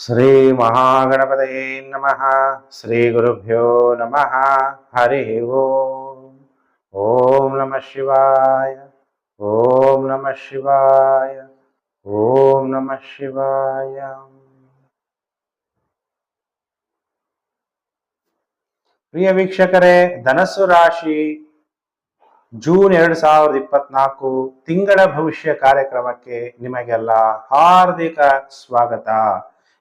ಶ್ರೀ ಮಹಾಗಣಪತಯೇ ನಮಃ ಶ್ರೀ ಗುರುಭ್ಯೋ ನಮಃ ಹರಿ ಓಂ ಓಂ ನಮಃ ಶಿವಾಯ ಓಂ ನಮಃ ಶಿವಾಯ ಓಂ ನಮಃ ಶಿವಾಯ ಪ್ರಿಯ ವೀಕ್ಷಕರೇ ಧನಸ್ಸು ರಾಶಿ ಜೂನ್ ಎರಡು ಸಾವಿರದ ಇಪ್ಪತ್ನಾಲ್ಕು ತಿಂಗಳ ಭವಿಷ್ಯ ಕಾರ್ಯಕ್ರಮಕ್ಕೆ ನಿಮಗೆಲ್ಲ ಹಾರ್ದಿಕ ಸ್ವಾಗತ.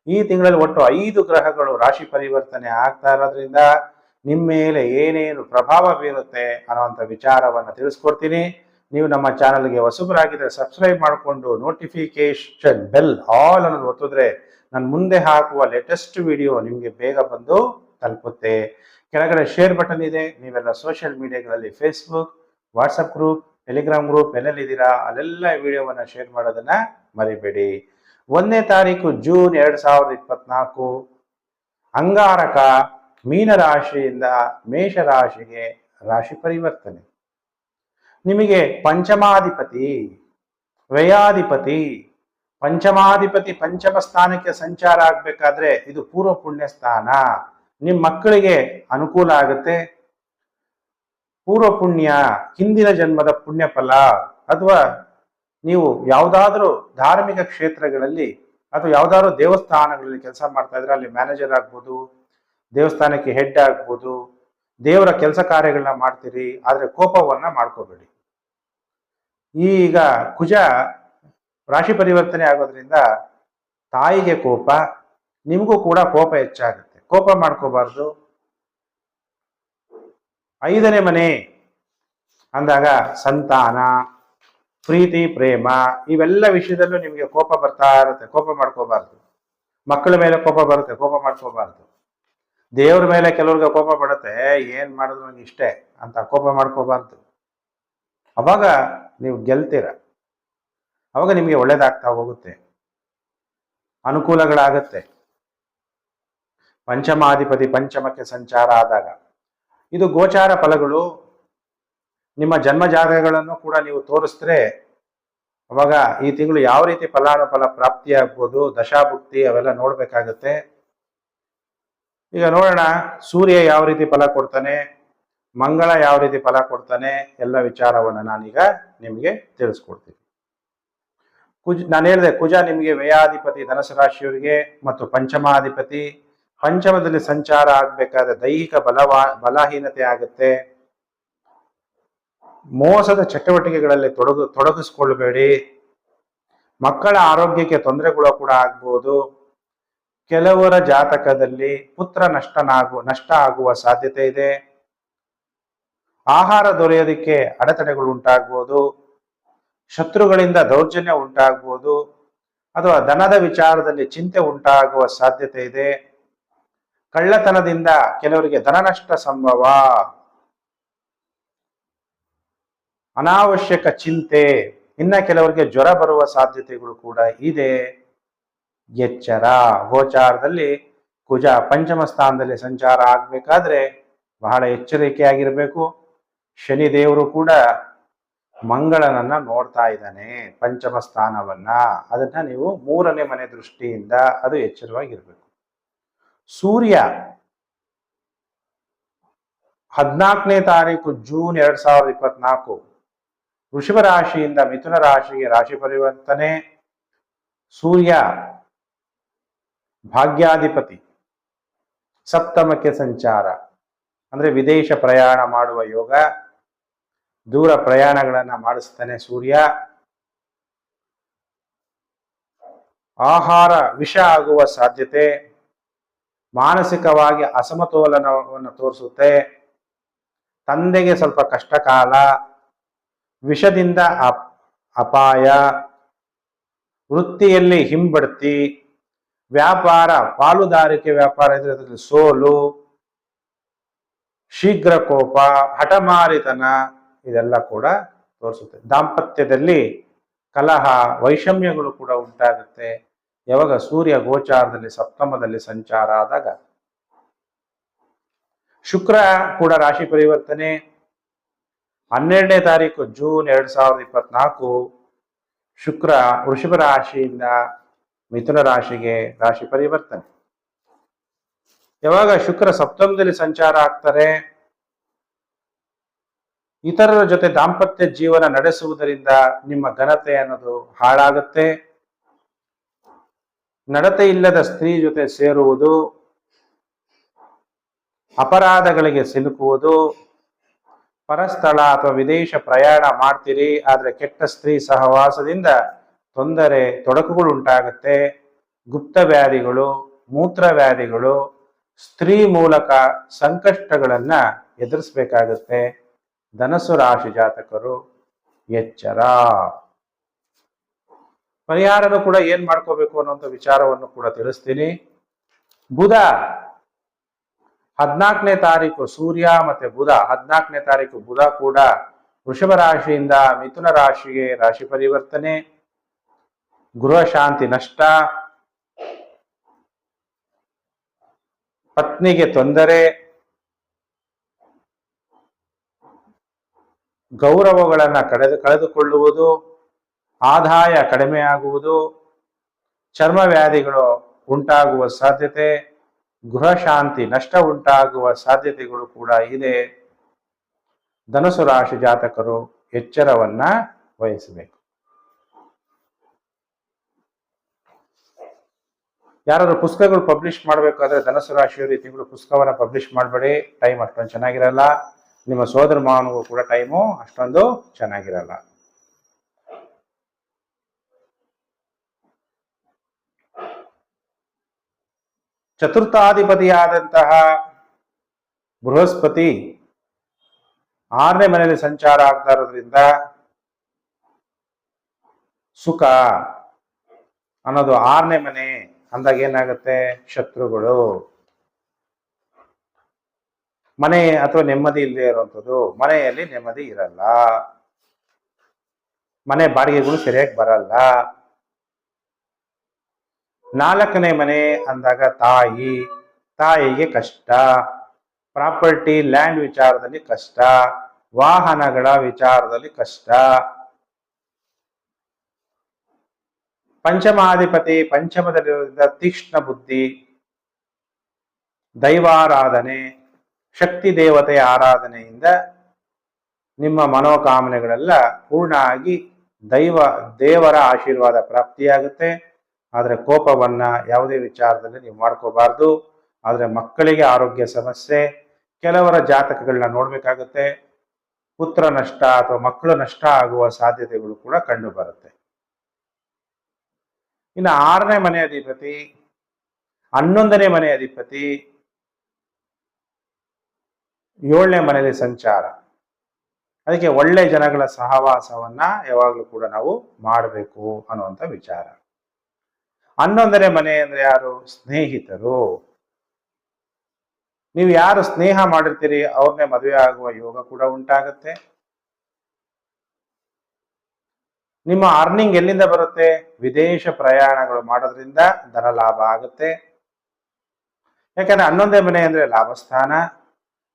ಈ ತಿಂಗಳಲ್ಲಿ ಒಟ್ಟು ಐದು ಗ್ರಹಗಳು ರಾಶಿ ಪರಿವರ್ತನೆ ಆಗ್ತಾ ಇರೋದ್ರಿಂದ ನಿಮ್ಮ ಮೇಲೆ ಏನೇನು ಪ್ರಭಾವ ಬೀರುತ್ತೆ ಅನ್ನೋವಂಥ ವಿಚಾರವನ್ನು ತಿಳಿಸ್ಕೊಡ್ತೀನಿ. ನೀವು ನಮ್ಮ ಚಾನಲ್ಗೆ ಹೊಸಬರಾಗಿದ್ದರೆ ಸಬ್ಸ್ಕ್ರೈಬ್ ಮಾಡಿಕೊಂಡು ನೋಟಿಫಿಕೇಶನ್ ಬೆಲ್ ಆಲ್ ಅನ್ನೋದು ಒತ್ತಿದ್ರೆ ನಾನು ಮುಂದೆ ಹಾಕುವ ಲೇಟೆಸ್ಟ್ ವಿಡಿಯೋ ನಿಮಗೆ ಬೇಗ ಬಂದು ತಲುಪುತ್ತೆ. ಕೆಳಗಡೆ ಶೇರ್ ಬಟನ್ ಇದೆ. ನೀವೆಲ್ಲ social ಮೀಡಿಯಾಗಳಲ್ಲಿ Facebook WhatsApp group Telegram group ಎಲ್ಲೆಲ್ಲಿದ್ದೀರಾ ಅಲ್ಲೆಲ್ಲ ವಿಡಿಯೋವನ್ನು ಶೇರ್ ಮಾಡೋದನ್ನು ಮರಿಬೇಡಿ. ಒಂದನೇ ತಾರೀಕು ಜೂನ್ ಎರಡು ಸಾವಿರದ ಇಪ್ಪತ್ನಾಲ್ಕು, ಅಂಗಾರಕ ಮೀನರಾಶಿಯಿಂದ ಮೇಷರಾಶಿಗೆ ಮೇಷ ರಾಶಿಗೆ ರಾಶಿ ಪರಿವರ್ತನೆ. ನಿಮಗೆ ಪಂಚಮಾಧಿಪತಿ, ವ್ಯಯಾಧಿಪತಿ, ಪಂಚಮಾಧಿಪತಿ ಪಂಚಮ ಸ್ಥಾನಕ್ಕೆ ಸಂಚಾರ ಆಗ್ಬೇಕಾದ್ರೆ ಇದು ಪೂರ್ವ ಪುಣ್ಯ ಸ್ಥಾನ. ನಿಮ್ಮ ಮಕ್ಕಳಿಗೆ ಅನುಕೂಲ ಆಗುತ್ತೆ. ಪೂರ್ವ ಪುಣ್ಯ, ಹಿಂದಿನ ಜನ್ಮದ ಪುಣ್ಯ ಫಲ ಅಥವಾ ನೀವು ಯಾವುದಾದ್ರೂ ಧಾರ್ಮಿಕ ಕ್ಷೇತ್ರಗಳಲ್ಲಿ ಅಥವಾ ಯಾವುದಾದ್ರೂ ದೇವಸ್ಥಾನಗಳಲ್ಲಿ ಕೆಲಸ ಮಾಡ್ತಾ ಇದ್ರೆ ಅಲ್ಲಿ ಮ್ಯಾನೇಜರ್ ಆಗ್ಬೋದು, ದೇವಸ್ಥಾನಕ್ಕೆ ಹೆಡ್ ಆಗ್ಬೋದು, ದೇವರ ಕೆಲಸ ಕಾರ್ಯಗಳನ್ನ ಮಾಡ್ತೀರಿ, ಆದರೆ ಕೋಪವನ್ನ ಮಾಡ್ಕೋಬೇಡಿ. ಈಗ ಕುಜ ರಾಶಿ ಪರಿವರ್ತನೆ ಆಗೋದ್ರಿಂದ ತಾಯಿಗೆ ಕೋಪ, ನಿಮಗೂ ಕೂಡ ಕೋಪ ಹೆಚ್ಚಾಗುತ್ತೆ. ಕೋಪ ಮಾಡ್ಕೋಬಾರ್ದು. ಐದನೇ ಮನೆ ಅಂದಾಗ ಸಂತಾನ. ಪ್ರೀತಿ, ಪ್ರೇಮ, ಇವೆಲ್ಲ ವಿಷಯದಲ್ಲೂ ನಿಮಗೆ ಕೋಪ ಬರ್ತಾ ಇರುತ್ತೆ. ಕೋಪ ಮಾಡ್ಕೋಬಾರ್ದು. ಮಕ್ಕಳ ಮೇಲೆ ಕೋಪ ಬರುತ್ತೆ. ಕೋಪ ಮಾಡ್ಕೋಬಾರ್ದು. ದೇವ್ರ ಮೇಲೆ ಕೆಲವ್ರಿಗೆ ಕೋಪ ಬರುತ್ತೆ. ಏನ್ ಮಾಡಿದ್ರು ನನಗೆ ಇಷ್ಟೇ ಅಂತ ಕೋಪ ಮಾಡ್ಕೋಬಾರ್ದು. ಅವಾಗ ನೀವು ಗೆಲ್ತೀರ. ಅವಾಗ ನಿಮಗೆ ಒಳ್ಳೇದಾಗ್ತಾ ಹೋಗುತ್ತೆ. ಅನುಕೂಲಗಳಾಗುತ್ತೆ. ಪಂಚಮಾಧಿಪತಿ ಪಂಚಮಕ್ಕೆ ಸಂಚಾರ ಆದಾಗ. ಇದು ಗೋಚಾರ ಫಲಗಳು ನಿಮ್ಮ ಜನ್ಮ ಜಾಗಗಳನ್ನು ಕೂಡ ನೀವು ತೋರಿಸಿದ್ರೆ ಅವಾಗ ಈ ತಿಂಗಳು ಯಾವ ರೀತಿ ಫಲಾನುಫಲ ಪ್ರಾಪ್ತಿ ಆಗ್ಬೋದು ದಶಾಭುಕ್ತಿ ಅವೆಲ್ಲ ನೋಡ್ಬೇಕಾಗತ್ತೆ. ಈಗ ನೋಡೋಣ, ಸೂರ್ಯ ಯಾವ ರೀತಿ ಫಲ ಕೊಡ್ತಾನೆ, ಮಂಗಳ ಯಾವ ರೀತಿ ಫಲ ಕೊಡ್ತಾನೆ ಎಲ್ಲ ವಿಚಾರವನ್ನು ನಾನೀಗ ನಿಮಗೆ ತಿಳಿಸ್ಕೊಡ್ತೀನಿ. ಕುಜ್, ನಾನು ಹೇಳಿದೆ, ಕುಜ ನಿಮಗೆ ವ್ಯಯಾಧಿಪತಿ ಧನಸು ರಾಶಿಯವರಿಗೆ ಮತ್ತು ಪಂಚಮಾಧಿಪತಿ. ಪಂಚಮದಲ್ಲಿ ಸಂಚಾರ ಆಗ್ಬೇಕಾದ್ರೆ ದೈಹಿಕ ಬಲವಾ, ಬಲಹೀನತೆ ಆಗುತ್ತೆ. ಮೋಸದ ಚಟುವಟಿಕೆಗಳಲ್ಲಿ ತೊಡಗು, ತೊಡಗಿಸ್ಕೊಳ್ಬೇಡಿ. ಮಕ್ಕಳ ಆರೋಗ್ಯಕ್ಕೆ ತೊಂದರೆಗಳು ಕೂಡ ಆಗ್ಬೋದು. ಕೆಲವರ ಜಾತಕದಲ್ಲಿ ಪುತ್ರ ನಷ್ಟನಾಗು, ನಷ್ಟ ಆಗುವ ಸಾಧ್ಯತೆ ಇದೆ. ಆಹಾರ ದೊರೆಯೋದಕ್ಕೆ ಅಡೆತಡೆಗಳು ಉಂಟಾಗ್ಬೋದು. ಶತ್ರುಗಳಿಂದ ದೌರ್ಜನ್ಯ ಉಂಟಾಗ್ಬೋದು. ಅಥವಾ ದನದ ವಿಚಾರದಲ್ಲಿ ಚಿಂತೆ ಉಂಟಾಗುವ ಸಾಧ್ಯತೆ ಇದೆ. ಕಳ್ಳತನದಿಂದ ಕೆಲವರಿಗೆ ಧನನಷ್ಟ ಸಂಭವ. ಅನಾವಶ್ಯಕ ಚಿಂತೆ. ಇನ್ನ ಕೆಲವರಿಗೆ ಜ್ವರ ಬರುವ ಸಾಧ್ಯತೆಗಳು ಕೂಡ ಇದೆ. ಎಚ್ಚರ. ಗೋಚಾರದಲ್ಲಿ ಕುಜ ಪಂಚಮ ಸ್ಥಾನದಲ್ಲಿ ಸಂಚಾರ ಆಗ್ಬೇಕಾದ್ರೆ ಬಹಳ ಎಚ್ಚರಿಕೆಯಾಗಿರಬೇಕು. ಶನಿ ದೇವರು ಕೂಡ ಮಂಗಳನನ್ನ ನೋಡ್ತಾ ಇದ್ದಾನೆ ಪಂಚಮ ಸ್ಥಾನವನ್ನ. ಅದನ್ನ ನೀವು ಮೂರನೇ ಮನೆ ದೃಷ್ಟಿಯಿಂದ ಅದು ಎಚ್ಚರವಾಗಿರ್ಬೇಕು. ಸೂರ್ಯ ಹದಿನಾಲ್ಕನೇ ತಾರೀಕು ಜೂನ್ ಎರಡ್ ಸಾವಿರದ ಇಪ್ಪತ್ನಾಲ್ಕು. ವೃಷಭ ರಾಶಿಯಿಂದ ಮಿಥುನ ರಾಶಿಗೆ ರಾಶಿ ಪರಿವರ್ತನೆ, ಸೂರ್ಯ ಭಾಗ್ಯಾಧಿಪತಿ, ಸಪ್ತಮಕ್ಕೆ ಸಂಚಾರ, ಅಂದ್ರೆ ವಿದೇಶ ಪ್ರಯಾಣ ಮಾಡುವ ಯೋಗ, ದೂರ ಪ್ರಯಾಣಗಳನ್ನ ಮಾಡಿಸ್ತಾನೆ ಸೂರ್ಯ. ಆಹಾರ ವಿಷ ಆಗುವ ಸಾಧ್ಯತೆ, ಮಾನಸಿಕವಾಗಿ ಅಸಮತೋಲನವನ್ನು ತೋರಿಸುತ್ತೆ, ತಂದೆಗೆ ಸ್ವಲ್ಪ ಕಷ್ಟ ಕಾಲ ವಿಷದಿಂದ ಅಪ್, ಅಪಾಯ. ವೃತ್ತಿಯಲ್ಲಿ ಹಿಂಬಡ್ತಿ. ವ್ಯಾಪಾರ, ಪಾಲುದಾರಿಕೆ ವ್ಯಾಪಾರ ಇದ್ರೆ ಅದರಲ್ಲಿ ಸೋಲು. ಶೀಘ್ರ ಕೋಪ, ಹಠಮಾರಿತನ ಇದೆಲ್ಲ ಕೂಡ ತೋರಿಸುತ್ತೆ. ದಾಂಪತ್ಯದಲ್ಲಿ ಕಲಹ, ವೈಷಮ್ಯಗಳು ಕೂಡ ಉಂಟಾಗುತ್ತೆ. ಯಾವಾಗ ಸೂರ್ಯ ಗೋಚಾರದಲ್ಲಿ, ಸಪ್ತಮದಲ್ಲಿ ಸಂಚಾರ ಆದಾಗ. ಶುಕ್ರ ಕೂಡ ರಾಶಿ ಪರಿವರ್ತನೆ. ಹನ್ನೆರಡನೇ ತಾರೀಕು ಜೂನ್ ಎರಡ್ ಸಾವಿರದ ಇಪ್ಪತ್ನಾಲ್ಕು ಶುಕ್ರ ವೃಷಭ ರಾಶಿಯಿಂದ ಮಿಥುನ ರಾಶಿಗೆ ರಾಶಿ ಪರಿವರ್ತನೆ. ಯಾವಾಗ ಶುಕ್ರ ಸಪ್ತಮದಲ್ಲಿ ಸಂಚಾರ ಆಗ್ತಾರೆ? ಇತರರ ಜೊತೆ ದಾಂಪತ್ಯ ಜೀವನ ನಡೆಸುವುದರಿಂದ ನಿಮ್ಮ ಘನತೆ ಅನ್ನೋದು ಹಾಳಾಗುತ್ತೆ. ನಡತೆ ಇಲ್ಲದ ಸ್ತ್ರೀ ಜೊತೆ ಸೇರುವುದು, ಅಪರಾಧಗಳಿಗೆ ಸಿಲುಕುವುದು ಪರಸ್ಥಳ ಅಥವಾ ವಿದೇಶ ಪ್ರಯಾಣ ಮಾಡ್ತೀರಿ, ಆದರೆ ಕೆಟ್ಟ ಸ್ತ್ರೀ ಸಹವಾಸದಿಂದ ತೊಂದರೆ, ತೊಡಕುಗಳು ಉಂಟಾಗುತ್ತೆ. ಗುಪ್ತ ವ್ಯಾಧಿಗಳು, ಮೂತ್ರ ವ್ಯಾಧಿಗಳು, ಸ್ತ್ರೀ ಮೂಲಕ ಸಂಕಷ್ಟಗಳನ್ನು ಎದುರಿಸಬೇಕಾಗುತ್ತೆ. ಧನಸು ರಾಶಿ ಜಾತಕರು, ಎಚ್ಚರ. ಪರಿಹಾರನು ಕೂಡ ಏನು ಮಾಡ್ಕೋಬೇಕು ಅನ್ನೋಂಥ ವಿಚಾರವನ್ನು ಕೂಡ ತಿಳಿಸ್ತೀನಿ. ಬುಧ ಹದಿನಾಲ್ಕನೇ ತಾರೀಕು ಸೂರ್ಯ ಮತ್ತೆ ಬುಧ, ಹದಿನಾಲ್ಕನೇ ತಾರೀಕು ಬುಧ ಕೂಡ ವೃಷಭ ರಾಶಿಯಿಂದ ಮಿಥುನ ರಾಶಿಗೆ ರಾಶಿ ಪರಿವರ್ತನೆ, ಗೃಹ ಶಾಂತಿ ನಷ್ಟ, ಪತ್ನಿಗೆ ತೊಂದರೆ, ಗೌರವಗಳನ್ನು ಕಳೆದು ಕಳೆದುಕೊಳ್ಳುವುದು, ಆದಾಯ ಕಡಿಮೆಯಾಗುವುದು, ಚರ್ಮ ವ್ಯಾಧಿಗಳು ಉಂಟಾಗುವ ಸಾಧ್ಯತೆ ಗೃಹ ಶಾಂತಿ ನಷ್ಟ ಉಂಟಾಗುವ ಸಾಧ್ಯತೆಗಳು ಕೂಡ ಇದೆ. ಧನಸು ರಾಶಿ ಜಾತಕರು ಎಚ್ಚರವನ್ನ ವಹಿಸಬೇಕು. ಯಾರಾದರೂ ಪುಸ್ತಕಗಳು ಪಬ್ಲಿಷ್ ಮಾಡಬೇಕಾದ್ರೆ ಧನಸು ರಾಶಿಯವರು ಈ ತಿಂಗಳು ಪುಸ್ತಕವನ್ನ ಪಬ್ಲಿಷ್ ಮಾಡಬೇಡಿ. ಟೈಮ್ ಅಷ್ಟೊಂದು ಚೆನ್ನಾಗಿರಲ್ಲ. ನಿಮ್ಮ ಸೋದರ ಮಾವನಿಗೂ ಕೂಡ ಟೈಮು ಅಷ್ಟೊಂದು ಚೆನ್ನಾಗಿರಲ್ಲ. ಚತುರ್ಥಾಧಿಪತಿಯಾದಂತಹ ಬೃಹಸ್ಪತಿ ಆರನೇ ಮನೆಯಲ್ಲಿ ಸಂಚಾರ ಆಗ್ತಾ ಇರೋದ್ರಿಂದ ಸುಖ ಅನ್ನೋದು ಆರನೇ ಮನೆ ಅಂದಾಗ ಏನಾಗುತ್ತೆ? ಶತ್ರುಗಳು. ಮನೆ ಅಥವಾ ನೆಮ್ಮದಿ ಇಲ್ಲದೆ ಇರುವಂಥದ್ದು ಮನೆಯಲ್ಲಿ ನೆಮ್ಮದಿ ಇರಲ್ಲ. ಮನೆ ಬಾಡಿಗೆಗಳು ಸರಿಯಾಗಿ ಬರಲ್ಲ. ನಾಲ್ಕನೇ ಮನೆ ಅಂದಾಗ ತಾಯಿ. ತಾಯಿಗೆ ಕಷ್ಟ. ಪ್ರಾಪರ್ಟಿ, ಲ್ಯಾಂಡ್ ವಿಚಾರದಲ್ಲಿ ಕಷ್ಟ. ವಾಹನಗಳ ವಿಚಾರದಲ್ಲಿ ಕಷ್ಟ. ಪಂಚಮಾಧಿಪತಿ ಪಂಚಮದಲ್ಲಿರೋದ್ರಿಂದ ತೀಕ್ಷ್ಣ ಬುದ್ಧಿ. ದೈವಾರಾಧನೆ. ಶಕ್ತಿ ದೇವತೆ ಆರಾಧನೆಯಿಂದ ನಿಮ್ಮ ಮನೋಕಾಮನೆಗಳೆಲ್ಲ ಪೂರ್ಣ ಆಗಿ ದೈವ, ದೇವರ ಆಶೀರ್ವಾದ ಪ್ರಾಪ್ತಿಯಾಗುತ್ತೆ. ಆದರೆ ಕೋಪವನ್ನು ಯಾವುದೇ ವಿಚಾರದಲ್ಲಿ ನೀವು ಮಾಡ್ಕೋಬಾರ್ದು. ಆದರೆ ಮಕ್ಕಳಿಗೆ ಆರೋಗ್ಯ ಸಮಸ್ಯೆ, ಕೆಲವರ ಜಾತಕಗಳನ್ನ ನೋಡಬೇಕಾಗುತ್ತೆ. ಪುತ್ರ ನಷ್ಟ ಅಥವಾ ಮಕ್ಕಳು ನಷ್ಟ ಆಗುವ ಸಾಧ್ಯತೆಗಳು ಕೂಡ ಕಂಡು ಬರುತ್ತೆ ಇನ್ನು ಆರನೇ ಮನೆ ಅಧಿಪತಿ, ಹನ್ನೊಂದನೇ ಮನೆ ಅಧಿಪತಿ, ಏಳನೇ ಮನೆಯಲ್ಲಿ ಸಂಚಾರ. ಅದಕ್ಕೆ ಒಳ್ಳೆ ಜನಗಳ ಸಹವಾಸವನ್ನ ಯಾವಾಗಲೂ ಕೂಡ ನಾವು ಮಾಡಬೇಕು ಅನ್ನುವಂಥ ವಿಚಾರ. ಹನ್ನೊಂದನೇ ಮನೆ ಅಂದ್ರೆ ಯಾರು? ಸ್ನೇಹಿತರು. ನೀವು ಯಾರು ಸ್ನೇಹ ಮಾಡಿರ್ತೀರಿ, ಅವ್ರನ್ನೇ ಮದುವೆ ಆಗುವ ಯೋಗ ಕೂಡ ಉಂಟಾಗತ್ತೆ. ನಿಮ್ಮ ಅರ್ನಿಂಗ್ ಎಲ್ಲಿಂದ ಬರುತ್ತೆ? ವಿದೇಶ ಪ್ರಯಾಣಗಳು ಮಾಡೋದ್ರಿಂದ ಧನ ಲಾಭ ಆಗುತ್ತೆ. ಯಾಕಂದ್ರೆ ಹನ್ನೊಂದನೇ ಮನೆ ಅಂದ್ರೆ ಲಾಭಸ್ಥಾನ,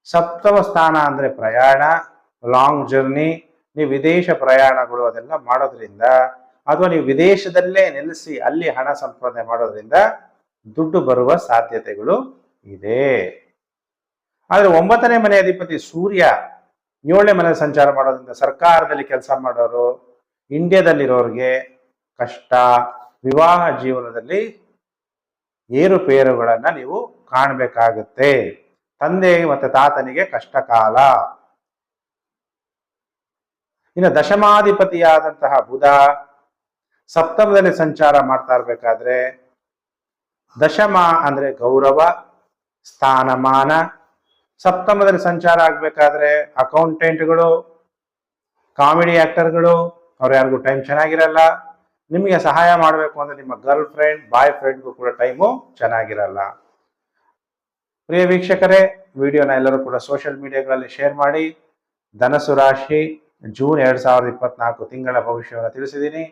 ಸಪ್ತಮ ಸ್ಥಾನ ಅಂದ್ರೆ ಪ್ರಯಾಣ ಲಾಂಗ್ ಜರ್ನಿ ನೀವು ವಿದೇಶ ಪ್ರಯಾಣಗಳು ಅದೆಲ್ಲ ಮಾಡೋದ್ರಿಂದ ಅಥವಾ ನೀವು ವಿದೇಶದಲ್ಲೇ ನೆಲೆಸಿ ಅಲ್ಲಿ ಹಣ ಸಂಪಾದನೆ ಮಾಡೋದ್ರಿಂದ ದುಡ್ಡು ಬರುವ ಸಾಧ್ಯತೆಗಳು ಇದೆ. ಆದರೆ ಒಂಬತ್ತನೇ ಮನೆ ಅಧಿಪತಿ ಸೂರ್ಯ ಏಳನೇ ಮನೆ ಸಂಚಾರ ಮಾಡೋದ್ರಿಂದ ಸರ್ಕಾರದಲ್ಲಿ ಕೆಲಸ ಮಾಡೋರು, ಇಂಡಿಯಾದಲ್ಲಿರೋರಿಗೆ ಕಷ್ಟ, ವಿವಾಹ ಜೀವನದಲ್ಲಿ ಏರುಪೇರುಗಳನ್ನ ನೀವು ಕಾಣಬೇಕಾಗುತ್ತೆ. ತಂದೆ ಮತ್ತೆ ತಾತನಿಗೆ ಕಷ್ಟ ಕಾಲ ಇನ್ನು ದಶಮಾಧಿಪತಿಯಾದಂತಹ ಬುಧ ಸಪ್ತಮದಲ್ಲಿ ಸಂಚಾರ ಮಾಡ್ತಾ ಇರ್ಬೇಕಾದ್ರೆ ದಶಮ ಅಂದ್ರೆ ಗೌರವ, ಸ್ಥಾನಮಾನ. ಸಪ್ತಮದಲ್ಲಿ ಸಂಚಾರ ಆಗ್ಬೇಕಾದ್ರೆ ಅಕೌಂಟೆಂಟ್ಗಳು, ಕಾಮಿಡಿ ಆಕ್ಟರ್ಗಳು, ಅವ್ರು ಯಾರಿಗೂ ಟೈಮ್ ಚೆನ್ನಾಗಿರಲ್ಲ. ನಿಮಗೆ ಸಹಾಯ ಮಾಡಬೇಕು ಅಂದ್ರೆ ನಿಮ್ಮ ಗರ್ಲ್ ಫ್ರೆಂಡ್, ಬಾಯ್ ಫ್ರೆಂಡ್ಗೂ ಕೂಡ ಟೈಮು ಚೆನ್ನಾಗಿರಲ್ಲ. ಪ್ರಿಯ ವೀಕ್ಷಕರೇ, ವಿಡಿಯೋನ ಎಲ್ಲರೂ ಕೂಡ ಸೋಷಿಯಲ್ ಮೀಡಿಯಾಗಳಲ್ಲಿ ಶೇರ್ ಮಾಡಿ. ಧನಸು ರಾಶಿ, ಜೂನ್ ಎರಡ್ ಸಾವಿರದ ಇಪ್ಪತ್ನಾಲ್ಕು ತಿಂಗಳ ಭವಿಷ್ಯವನ್ನು ತಿಳಿಸಿದ್ದೀನಿ.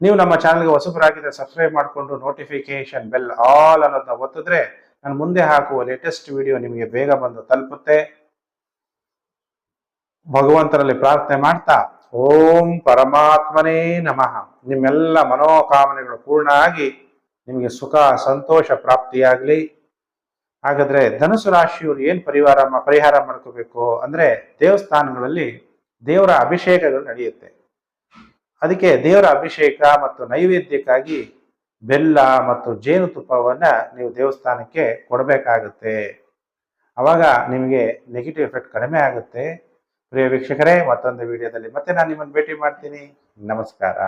ನೀವು ನಮ್ಮ ಚಾನಲ್ಗೆ ಹೊಸಬರಾಗಿದ್ದರೆ ಸಬ್ಸ್ಕ್ರೈಬ್ ಮಾಡಿಕೊಂಡು ನೋಟಿಫಿಕೇಶನ್ ಬೆಲ್ ಆಲ್ ಅನ್ನೋದನ್ನ ಒತ್ತಿದ್ರೆ ನಾನು ಮುಂದೆ ಹಾಕುವ ಲೇಟೆಸ್ಟ್ ವಿಡಿಯೋ ನಿಮಗೆ ಬೇಗ ಬಂದು ತಲುಪುತ್ತೆ. ಭಗವಂತನಲ್ಲಿ ಪ್ರಾರ್ಥನೆ ಮಾಡ್ತಾ, ಓಂ ಪರಮಾತ್ಮನೇ ನಮಃ. ನಿಮ್ಮೆಲ್ಲ ಮನೋಕಾಮನೆಗಳು ಪೂರ್ಣ ಆಗಿ ನಿಮಗೆ ಸುಖ, ಸಂತೋಷ ಪ್ರಾಪ್ತಿಯಾಗಲಿ. ಹಾಗಾದ್ರೆ ಧನುಸು ರಾಶಿಯವರು ಏನು ಪರಿವಾರ ಪರಿಹಾರ ಮಾಡ್ಕೋಬೇಕು ಅಂದ್ರೆ ದೇವಸ್ಥಾನಗಳಲ್ಲಿ ದೇವರ ಅಭಿಷೇಕಗಳು ನಡೆಯುತ್ತೆ. ಅದಕ್ಕೆ ದೇವರ ಅಭಿಷೇಕ ಮತ್ತು ನೈವೇದ್ಯಕ್ಕಾಗಿ ಬೆಲ್ಲ ಮತ್ತು ಜೇನುತುಪ್ಪವನ್ನು ನೀವು ದೇವಸ್ಥಾನಕ್ಕೆ ಕೊಡಬೇಕಾಗುತ್ತೆ. ಅವಾಗ ನಿಮಗೆ ನೆಗೆಟಿವ್ ಎಫೆಕ್ಟ್ ಕಡಿಮೆ ಆಗುತ್ತೆ. ಪ್ರಿಯ ವೀಕ್ಷಕರೇ, ಮತ್ತೊಂದು ವಿಡಿಯೋದಲ್ಲಿ ಮತ್ತೆ ನಾನು ನಿಮ್ಮನ್ನು ಭೇಟಿ ಮಾಡ್ತೀನಿ. ನಮಸ್ಕಾರ.